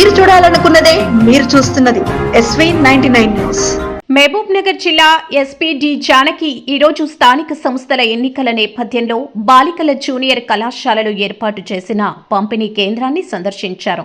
మీరు చూడాలనుకున్నదే మీరు చూస్తున్నది SV ninety nine news Mahabubnagar జిల్లా ఎస్పీ డి జానకి ఈరోజు స్థానిక సంస్థల ఎన్నికల నేపథ్యంలో బాలికల జూనియర్ కళాశాలలో ఏర్పాటు చేసిన పంపిణీ కేంద్రాన్ని సందర్శించారు.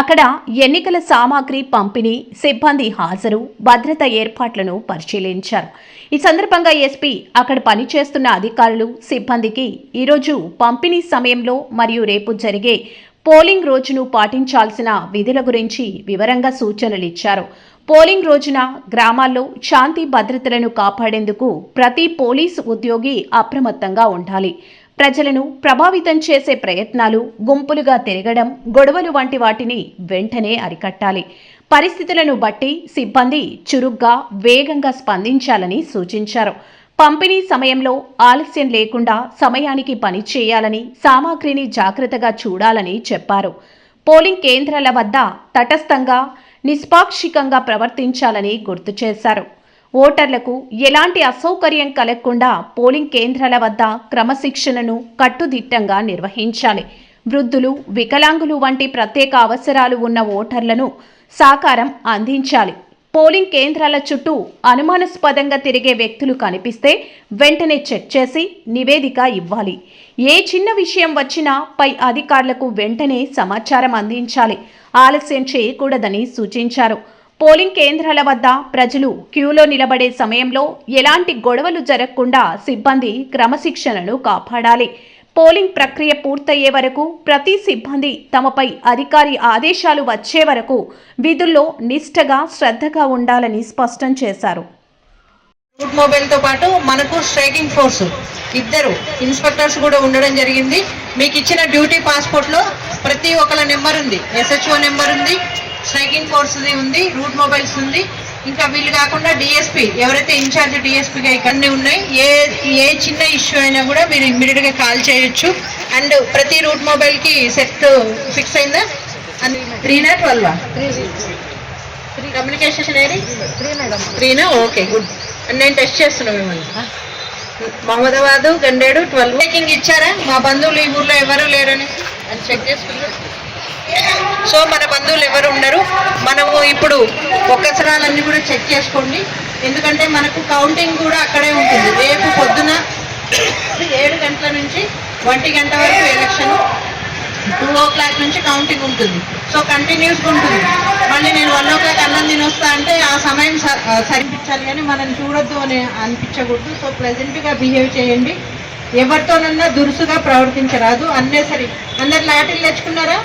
అక్కడ ఎన్నికల సామాగ్రి పంపిణీ సిబ్బంది హాజరు భద్రత ఏర్పాట్లను పరిశీలించారు. ఈ సందర్భంగా ఎస్పీ అక్కడ పనిచేస్తున్న అధికారులు సిబ్బందికి ఈరోజు పంపిణీ సమయంలో మరియు రేపు జరిగే పోలింగ్ రోజును పాటించాల్సిన విధుల గురించి వివరంగా సూచనలు ఇచ్చారు. పోలింగ్ రోజున గ్రామాల్లో శాంతి భద్రతలను కాపాడేందుకు ప్రతి పోలీసు ఉద్యోగి అప్రమత్తంగా ఉండాలి. ప్రజలను ప్రభావితం చేసే ప్రయత్నాలు గుంపులుగా తిరగడం గొడవలు వంటి వాటిని వెంటనే అరికట్టాలి. పరిస్థితులను బట్టి సిబ్బంది చురుగ్గా వేగంగా స్పందించాలని సూచించారు. పంపిణీ సమయంలో ఆలస్యం లేకుండా సమయానికి పని చేయాలని సామాగ్రిని జాగ్రత్తగా చూడాలని చెప్పారు. పోలింగ్ కేంద్రాల వద్ద తటస్థంగా నిష్పాక్షికంగా ప్రవర్తించాలని గుర్తు చేశారు. ఓటర్లకు ఎలాంటి అసౌకర్యం కలగకుండా పోలింగ్ కేంద్రాల వద్ద క్రమశిక్షణను కట్టుదిట్టంగా నిర్వహించాలి. వృద్ధులు వికలాంగులు వంటి ప్రత్యేక అవసరాలు ఉన్న ఓటర్లను సాకారం అందించాలి. పోలింగ్ కేంద్రాల చుట్టూ అనుమానాస్పదంగా తిరిగే వ్యక్తులు కనిపిస్తే వెంటనే చెక్ చేసి నివేదిక ఇవ్వాలి. ఏ చిన్న విషయం వచ్చినా పై అధికారులకు వెంటనే సమాచారం అందించాలి. ఆలస్యం చేయకూడదని సూచించారు. పోలింగ్ కేంద్రాల వద్ద ప్రజలు క్యూలో నిలబడే సమయంలో ఎలాంటి గొడవలు జరగకుండా సిబ్బంది క్రమశిక్షణను కాపాడాలి. పోలింగ్ ప్రక్రియ పూర్తయ్యే వరకు ప్రతి సిబ్బంది తమపై అధికారి ఆదేశాలు వచ్చే వరకు విధుల్లో నిష్ఠగా శ్రద్ధగా ఉండాలని స్పష్టం చేశారు. రూట్ మొబైల్తో పాటు మనకు స్ట్రైకింగ్ ఫోర్స్ ఇద్దరు ఇన్స్పెక్టర్స్ కూడా ఉండడం జరిగింది. మీకు ఇచ్చిన డ్యూటీ పాస్పోర్ట్లో ప్రతి ఒక్కల నెంబర్ ఉంది. ఎస్హెచ్ఓ నెంబర్ ఉంది. స్ట్రైకింగ్ ఫోర్స్ ఉంది. రూట్ మొబైల్స్ ఉంది. ఇంకా వీళ్ళు కాకుండా డిఎస్పీ ఎవరైతే ఇన్ఛార్జ్ డిఎస్పీగా ఇక్కడనే ఉన్నాయి ఏ ఏ చిన్న ఇష్యూ అయినా కూడా మీరు ఇమ్మీడియట్గా కాల్ చేయొచ్చు. అండ్ ప్రతి రూట్ మొబైల్కి సెట్ ఫిక్స్ అయిందా? త్రీనా ట్వెల్వ్ కమ్యూనికేషన్ ఏది? త్రీనా ఓకే గుడ్ నేను టెస్ట్ చేస్తున్నా మిమ్మల్ని. మహమ్మదాబాదు గండేడు ట్వెల్వ్ టేకింగ్ ఇచ్చారా? మా బంధువులు ఈ ఊర్లో ఎవరు లేరని? అని చెక్ చేసుకున్నారు సో మన బంధువులు ఎవరు ఉండరు. మనము ఇప్పుడు ఒక్కసరాలన్నీ కూడా చెక్ చేసుకోండి. ఎందుకంటే మనకు కౌంటింగ్ కూడా అక్కడే ఉంటుంది. రేపు పొద్దున ఏడు గంటల నుంచి ఒంటి గంట వరకు ఎలక్షన్ టూ ఓ క్లాక్ నుంచి కౌంటింగ్ ఉంటుంది. సో కంటిన్యూస్గా ఉంటుంది. మళ్ళీ నేను వన్ ఓ క్లాక్ అన్నం తిని వస్తా అంటే ఆ సమయం స- సరిపించాలి కానీ మనం చూడొద్దు అని అనిపించకూడదు. సో ప్రజెంట్గా బిహేవ్ చేయండి. ఎవరితోనన్నా దురుసుగా ప్రవర్తించరాదు. అన్నే సరే అందరు లాటిల్ తెచ్చుకున్నారా